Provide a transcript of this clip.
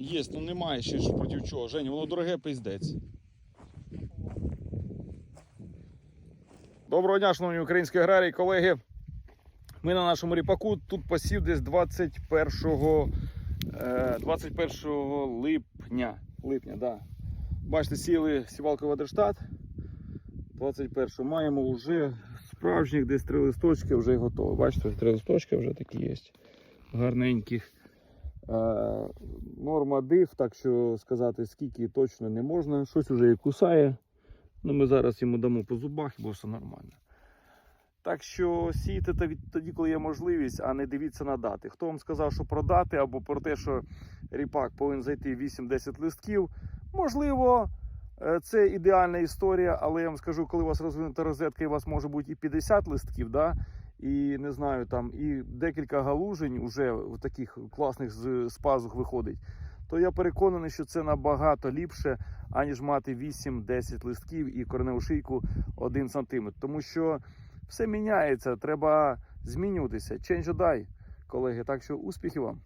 Є, ну немає ще ж проти чого. Жень, воно дороге пиздець. Доброго дня, шановні українські аграрії, колеги. Ми на нашому ріпаку тут посів десь 21, е, 21 липня. липня да. Бачите, сіли сівалку Ведерштат. 21 маємо вже справжніх десь три листочки вже готові. Бачите, три листочки вже такі є. Гарненьких. Е, див, так що сказати скільки точно не можна. Щось вже і кусає. Ну, ми зараз йому дамо по зубах, бо все нормально. Так що сійте тоді- коли є можливість, а не дивіться на дати. Хто вам сказав, що продати, або про те, що ріпак повинен зайти 8-10 листків, можливо, е, це ідеальна історія, але я вам скажу, коли у вас розвинута розетка, і у вас може бути і 50 листків, да? і не знаю, там і декілька галужень уже в таких класних з, з пазух виходить, то я переконаний, що це набагато ліпше, аніж мати 8-10 листків і кореневу шийку 1 см. Тому що все міняється, треба змінюватися. Change or die, колеги. Так що успіхів вам!